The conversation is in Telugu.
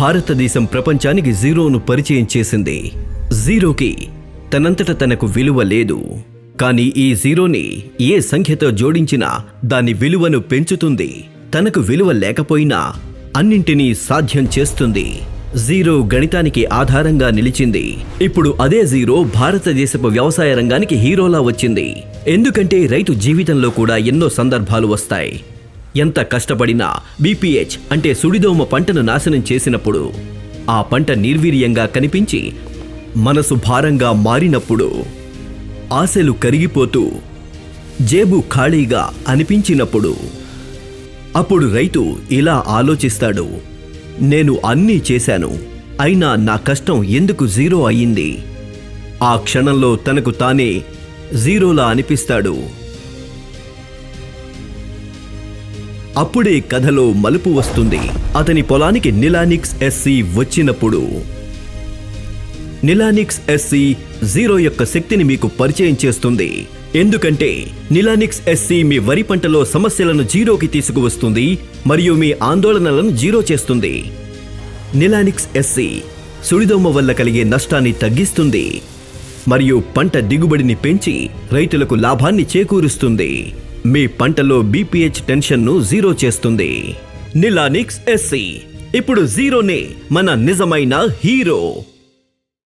భారతదేశం ప్రపంచానికి జీరోను పరిచయం చేసింది. జీరోకి తనంతట తనకు విలువ లేదు. కానీ ఈ జీరోని ఏ సంఖ్యతో జోడించినా దాని విలువను పెంచుతుంది. తనకు విలువ లేకపోయినా అన్నింటినీ సాధ్యం చేస్తుంది. జీరో గణితానికి ఆధారంగా నిలిచింది. ఇప్పుడు అదే జీరో భారతదేశపు వ్యవసాయ రంగానికి హీరోలా వచ్చింది. ఎందుకంటే రైతు జీవితంలో కూడా ఎన్నో సందర్భాలు వస్తాయి. ఎంత కష్టపడినా బీపీహెచ్ అంటే సుడిదోమ పంటను నాశనం చేసినప్పుడు ఆ పంట నిర్వీర్యంగా కనిపించి మనసు భారంగా మారినప్పుడు ఆశలు కరిగిపోతూ జేబు ఖాళీగా అనిపించినప్పుడు అప్పుడు రైతు ఇలా ఆలోచిస్తాడు నేను అన్నీ చేశాను అయినా నా కష్టం ఎందుకు జీరో అయ్యింది? ఆ క్షణంలో తనకు తానే జీరోలా అనిపిస్తాడు. అప్పుడే కథలో మలుపు వస్తుంది. అతని పొలానికి నిలానిక్స్ ఎస్సీ వచ్చినప్పుడు. నిలానిక్స్ ఎస్సీ జీరో యొక్క శక్తిని మీకు పరిచయం చేస్తుంది. ఎందుకంటే నిలానిక్స్ ఎస్సీ మీ వరి పంటలో సమస్యలను జీరోకి తీసుకువస్తుంది మరియు మీ ఆందోళనలను జీరో చేస్తుంది. నిలానిక్స్ ఎస్సీ సుడిదోమ వల్ల కలిగే నష్టాన్ని తగ్గిస్తుంది. మరియు పంట దిగుబడిని పెంచి రైతులకు లాభాన్ని చేకూరుస్తుంది. మీ పంటలో బీపీహెచ్ టెన్షన్ను జీరో చేస్తుంది. నిలానిక్స్ ఎస్సీ ఇప్పుడు జీరోనే మన నిజమైన హీరో.